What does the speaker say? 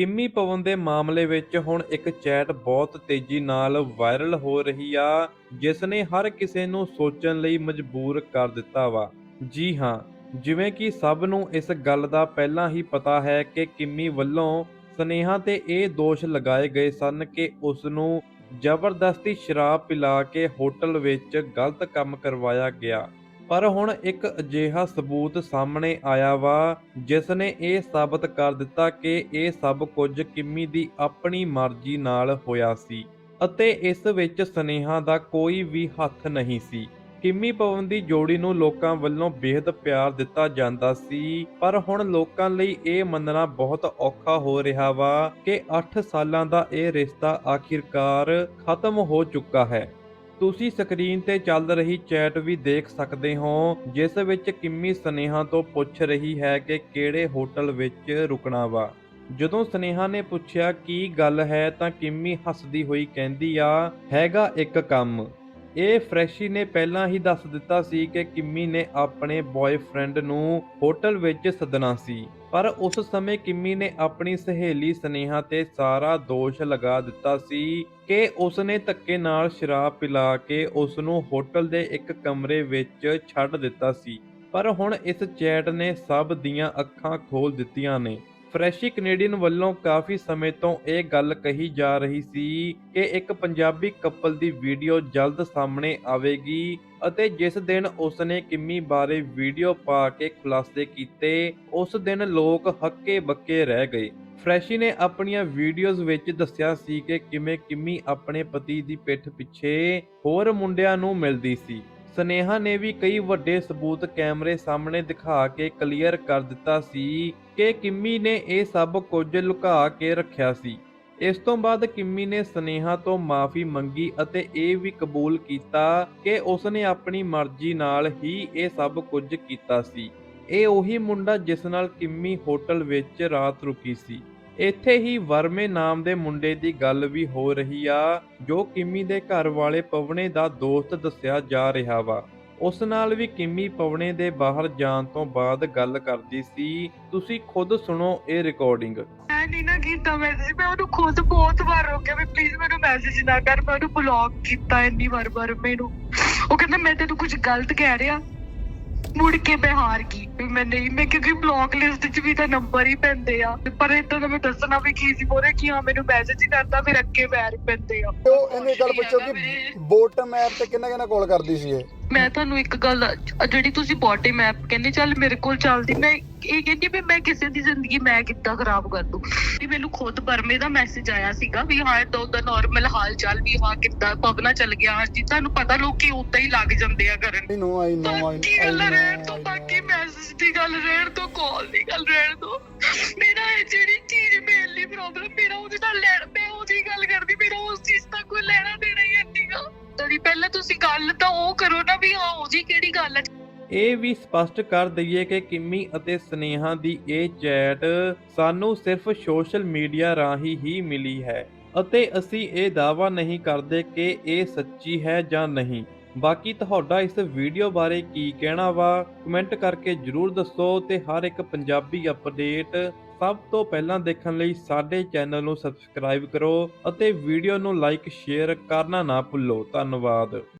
ਕਿੰਮੀ ਪਵਨ ਦੇ ਮਾਮਲੇ ਵਿੱਚ ਹੁਣ ਇੱਕ ਚੈਟ ਬਹੁਤ ਤੇਜ਼ੀ ਨਾਲ ਵਾਇਰਲ ਹੋ ਰਹੀ ਆ ਜਿਸ ਨੇ ਹਰ ਕਿਸੇ ਨੂੰ ਸੋਚਣ ਲਈ ਮਜਬੂਰ ਕਰ ਦਿੱਤਾ ਵਾ। ਜੀ ਹਾਂ, ਜਿਵੇਂ ਕਿ ਸਭ ਨੂੰ ਇਸ ਗੱਲ ਦਾ ਪਹਿਲਾਂ ਹੀ ਪਤਾ ਹੈ ਕਿ ਕਿੰਮੀ ਵੱਲੋਂ ਸਨੇਹਾ ਤੇ ਇਹ ਦੋਸ਼ ਲਗਾਏ ਗਏ ਸਨ ਕਿ ਉਸ ਨੂੰ ਜ਼ਬਰਦਸਤੀ ਸ਼ਰਾਬ ਪਿਲਾ ਕੇ ਹੋਟਲ ਵਿੱਚ ਗਲਤ ਕੰਮ ਕਰਵਾਇਆ ਗਿਆ। ਪਰ ਹੁਣ ਇੱਕ ਅਜਿਹਾ ਸਬੂਤ ਸਾਹਮਣੇ ਆਇਆ ਵਾ ਜਿਸ ਨੇ ਇਹ ਸਾਬਤ ਕਰ ਦਿੱਤਾ ਕਿ ਇਹ ਸਭ ਕੁਝ ਕਿੰਮੀ ਦੀ ਆਪਣੀ ਮਰਜ਼ੀ ਨਾਲ ਹੋਇਆ ਸੀ ਅਤੇ ਇਸ ਵਿੱਚ ਸਨੇਹਾ ਦਾ ਕੋਈ ਵੀ ਹੱਥ ਨਹੀਂ ਸੀ। ਕਿੰਮੀ ਪਵਨ ਦੀ ਜੋੜੀ ਨੂੰ ਲੋਕਾਂ ਵੱਲੋਂ ਬੇहद ਪਿਆਰ ਦਿੱਤਾ ਜਾਂਦਾ ਸੀ, ਪਰ ਹੁਣ ਲੋਕਾਂ ਲਈ ਇਹ ਮੰਨਣਾ ਬਹੁਤ ਔਖਾ ਹੋ ਰਿਹਾ ਵਾ ਕਿ 8 ਸਾਲਾਂ ਦਾ ਇਹ ਰਿਸ਼ਤਾ ਆਖਿਰਕਾਰ ਖਤਮ ਹੋ ਚੁੱਕਾ ਹੈ। ਤੁਸੀਂ ਸਕਰੀਨ ਤੇ ਚੱਲ ਰਹੀ ਚੈਟ ਵੀ ਦੇਖ ਸਕਦੇ ਹੋ, ਜਿਸ ਵਿੱਚ ਕਿੰਮੀ ਸਨੇਹਾ ਤੋਂ ਪੁੱਛ ਰਹੀ ਹੈ ਕਿ ਕਿਹੜੇ ਹੋਟਲ ਵਿੱਚ ਰੁਕਣਾ ਵਾ। ਜਦੋਂ ਸਨੇਹਾ ਨੇ ਪੁੱਛਿਆ ਕੀ ਗੱਲ ਹੈ ਤਾਂ ਕਿੰਮੀ ਹੱਸਦੀ ਹੋਈ ਕਹਿੰਦੀ ਆ, ਹੈਗਾ ਇੱਕ ਕੰਮ। ਇਹ ਫਰੈਸ਼ੀ ਨੇ ਪਹਿਲਾਂ ਹੀ ਦੱਸ ਦਿੱਤਾ ਸੀ ਕਿ ਕਿੰਮੀ ਨੇ ਆਪਣੇ ਬॉयਫ੍ਰੈਂਡ ਨੂੰ ਹੋਟਲ ਵਿੱਚ ਸੱਦਣਾ ਸੀ। ਪਰ ਉਸ ਸਮੇਂ ਕਿੰਮੀ ਨੇ ਆਪਣੀ ਸਹੇਲੀ ਸਨੇਹਾ ਤੇ ਸਾਰਾ ਦੋਸ਼ ਲਗਾ ਦਿੱਤਾ ਸੀ ਕਿ ਉਸ ਨੇ ਧੱਕੇ ਨਾਲ ਸ਼ਰਾਬ ਪਿਲਾ ਕੇ ਉਸ ਨੂੰ ਹੋਟਲ ਦੇ ਇੱਕ ਕਮਰੇ ਵਿੱਚ ਛੱਡ ਦਿੱਤਾ ਸੀ। ਪਰ ਹੁਣ ਇਸ ਚੈਟ ਨੇ ਸਭ ਦੀਆਂ ਅੱਖਾਂ ਖੋਲ ਦਿੱਤੀਆਂ ਨੇ। ਫਰੈਸ਼ੀ ਕੈਨੇਡੀਅਨ ਵੱਲੋਂ ਕਾਫੀ ਸਮੇਂ ਤੋਂ ਇਹ ਗੱਲ ਕਹੀ ਜਾ ਰਹੀ ਸੀ ਕਿ ਇੱਕ ਪੰਜਾਬੀ ਕਪਲ ਦੀ ਵੀਡੀਓ ਜਲਦ ਸਾਹਮਣੇ ਆਵੇਗੀ ਅਤੇ ਜਿਸ ਦਿਨ ਉਸਨੇ ਕਿੰਮੀ ਬਾਰੇ ਵੀਡੀਓ ਪਾ ਕੇ ਖੁਲਾਸੇ ਕੀਤੇ, ਉਸ ਦਿਨ ਲੋਕ ਹੱਕੇ ਬੱਕੇ ਰਹਿ ਗਏ। ਫਰੈਸ਼ੀ ਨੇ ਆਪਣੀਆਂ ਵੀਡੀਓਜ਼ ਵਿੱਚ ਦੱਸਿਆ ਸੀ ਕਿ ਕਿਵੇਂ ਕਿੰਮੀ ਆਪਣੇ ਪਤੀ ਦੀ ਪਿੱਠ ਪਿੱਛੇ ਹੋਰ ਮੁੰਡਿਆਂ ਨੂੰ ਮਿਲਦੀ ਸੀ। ਸਨੇਹਾ ਨੇ ਵੀ ਕਈ ਵੱਡੇ ਸਬੂਤ ਕੈਮਰੇ ਸਾਹਮਣੇ ਦਿਖਾ ਕੇ ਕਲੀਅਰ ਕਰ ਦਿੱਤਾ ਸੀ ਕਿ ਕਿੰਮੀ ਨੇ ਇਹ ਸਭ ਕੁਝ ਲੁਕਾ ਕੇ ਰੱਖਿਆ ਸੀ। ਇਸ ਤੋਂ ਬਾਅਦ ਕਿੰਮੀ ਨੇ ਸਨੇਹਾ ਤੋਂ ਮਾਫੀ ਮੰਗੀ ਅਤੇ ਇਹ ਵੀ ਕਬੂਲ ਕੀਤਾ ਕਿ ਉਸਨੇ ਆਪਣੀ ਮਰਜ਼ੀ ਨਾਲ ਹੀ ਇਹ ਸਭ ਕੁਝ ਕੀਤਾ ਸੀ। ਇਹ ਉਹੀ ਮੁੰਡਾ ਜਿਸ ਨਾਲ ਕਿੰਮੀ ਹੋਟਲ ਵਿੱਚ ਰਾਤ ਰੁਕੀ ਸੀ। ਇੱਥੇ ਹੀ ਵਰਮੇ ਨਾਮ ਦੇ ਮੁੰਡੇ ਦੀ ਗੱਲ ਵੀ ਹੋ ਰਹੀ ਆ, ਜੋ ਕਿੰਮੀ ਦੇ ਘਰ ਵਾਲੇ ਪਵਨੇ ਦਾ ਦੋਸਤ ਦੱਸਿਆ ਜਾ ਰਿਹਾ ਵਾ। ਉਸ ਨਾਲ ਵੀ ਕਿੰਮੀ ਪਵਨੇ ਦੇ ਬਾਹਰ ਜਾਣ ਤੋਂ ਬਾਅਦ ਗੱਲ ਕਰਦੀ ਸੀ, ਤੁਸੀਂ ਖੁਦ ਸੁਣੋ ਇਹ ਰਿਕਾਰਡਿੰਗ ਮੈਂ ਨਹੀਂ ਨਾ ਕੀਤਾ ਮੈਸੇਜ ਮੈਂ ਉਹਨੂੰ ਖੁਦ ਬਹੁਤ ਵਾਰ ਰੋਕਿਆ ਵੀ ਪਲੀਜ਼ ਮੈਨੂੰ ਮੈਸੇਜ ਨਾ ਕਰ, ਮੈਂ ਉਹਨੂੰ ਬਲੌਕ ਕੀਤਾ ਇੰਨੀ ਵਾਰ ਵਾਰ ਮੈਨੂੰ ਉਹ ਕਹਿੰਦਾ, ਮੈਂ ਤੈਨੂੰ ਕੁਝ ਗਲਤ ਕਹਿ ਰਿਹਾ। ਮੁੜ ਕੇ ਮੈਂ ਹਾਰ ਗਈ ਵੀ ਮੈਂ ਨਹੀਂ ਮੈਂ ਕਿਉਂਕਿ ਬਲੌਕ ਲਿਸਟ 'ਚ ਵੀ ਤਾਂ ਨੰਬਰ ਹੀ ਪੈਂਦੇ ਆ। ਪਰ ਇਦਾਂ ਦਾ ਮੈਂ ਦੱਸਣਾ ਵੀ ਕੀ ਸੀ ਮੋਰੇ ਕਿ ਹਾਂ ਮੈਨੂੰ ਮੈਸੇਜ ਹੀ ਕਰਦਾ ਫਿਰ ਅੱਗੇ ਵੈਰ ਪੈਂਦੇ ਆ। ਉਹ ਇਹਨੇ ਗੱਲ ਪੁੱਛੋ ਕਿ ਬੋਟਮ ਐਪ ਤੇ ਕਿੰਨਾ ਕਿੰਨਾ ਕਾਲ ਕਰਦੀ ਸੀ ਇਹ? ਮੈਂ ਤੁਹਾਨੂੰ ਇੱਕ ਗੱਲ ਅ- ਜਿਹੜੀ ਤੁਸੀਂ ਬੋਡੀ ਮੈਪ ਕਹਿੰਦੇ ਚੱਲ ਮੇਰੇ ਕੋਲ ਚੱਲਦੀ ਮੈਂ ਇਹ ਕਹਿੰਦੀ ਵੀ ਮੈਂ ਕਿਸੇ ਦੀ ਜ਼ਿੰਦਗੀ ਮੈਂ ਕਿੱਦਾਂ ਖਰਾਬ ਕਰ ਦੂੰ? ਵੀ ਮੈਨੂੰ ਖੁਦ ਬਰਮੇ ਦਾ ਮੈਸੇਜ ਆਇਆ ਸੀਗਾ ਵੀ ਹਾਂ ਇਦਾਂ ਉਦਾਂ ਨਾਰਮਲ ਹਾਲ ਚਾਲ ਵੀ ਹਾਂ ਕਿੱਦਾਂ ਪਵਨਾ ਚੱਲ ਗਿਆ ਹਾਂ ਜੀ ਤੁਹਾਨੂੰ ਪਤਾ ਲੋਕੀ ਉਦਾਂ ਹੀ ਲੱਗ ਜਾਂਦੇ ਆ ਕਰਨ। ਆਈ ਨੋ ਆਈ ਨੋ ਆਈ ਬਾਕੀ ਗੱਲ ਰਹਿਣ ਤੋਂ ਬਾਕੀ ਮੈਸੇਜ ਦੀ ਗੱਲ ਰਹਿਣ ਤੋਂ ਕਾਲ ਦੀ ਗੱਲ ਰਹਿਣ ਤੋਂ ਮੇਰਾ ਇਹ ਜਿਹੜੀ ਚੀਜ਼ ਮੇਰੇ ਲਈ ਨਹੀਂਗਾ ਪਹਿਲਾਂ ਤੁਸੀਂ ਗੱਲ ਤਾਂ ਉਹ ਕਰੋ ਨਾ ਵੀ ਹਾਂ ਉਹਦੀ ਕਿਹੜੀ ਗੱਲ ਹੈ? ਇਹ ਵੀ ਸਪਸ਼ਟ ਕਰ ਦਈਏ ਕਿ ਕਿੰਮੀ ਅਤੇ ਸਨੇਹਾ ਦੀ ਇਹ ਚੈਟ ਸਾਨੂੰ ਸਿਰਫ ਸੋਸ਼ਲ ਮੀਡੀਆ ਰਾਹੀਂ ਹੀ ਮਿਲੀ ਹੈ ਅਤੇ ਅਸੀਂ ਇਹ ਦਾਅਵਾ ਨਹੀਂ ਕਰਦੇ ਕਿ ਇਹ ਸੱਚੀ ਹੈ ਜਾਂ ਨਹੀਂ। ਬਾਕੀ ਤੁਹਾਡਾ ਇਸ ਵੀਡੀਓ ਬਾਰੇ ਕੀ ਕਹਿਣਾ ਵਾ, ਕਮੈਂਟ ਕਰਕੇ ਜਰੂਰ ਦੱਸੋ ਤੇ ਹਰ ਇੱਕ ਪੰਜਾਬੀ ਅਪਡੇਟ ਸਭ ਤੋਂ ਪਹਿਲਾਂ ਦੇਖਣ ਲਈ ਸਾਡੇ ਚੈਨਲ ਨੂੰ ਸਬਸਕ੍ਰਾਈਬ ਕਰੋ ਅਤੇ ਵੀਡੀਓ ਨੂੰ ਲਾਈਕ, ਸ਼ੇਅਰ ਕਰਨਾ ਨਾ ਭੁੱਲੋ। ਧੰਨਵਾਦ।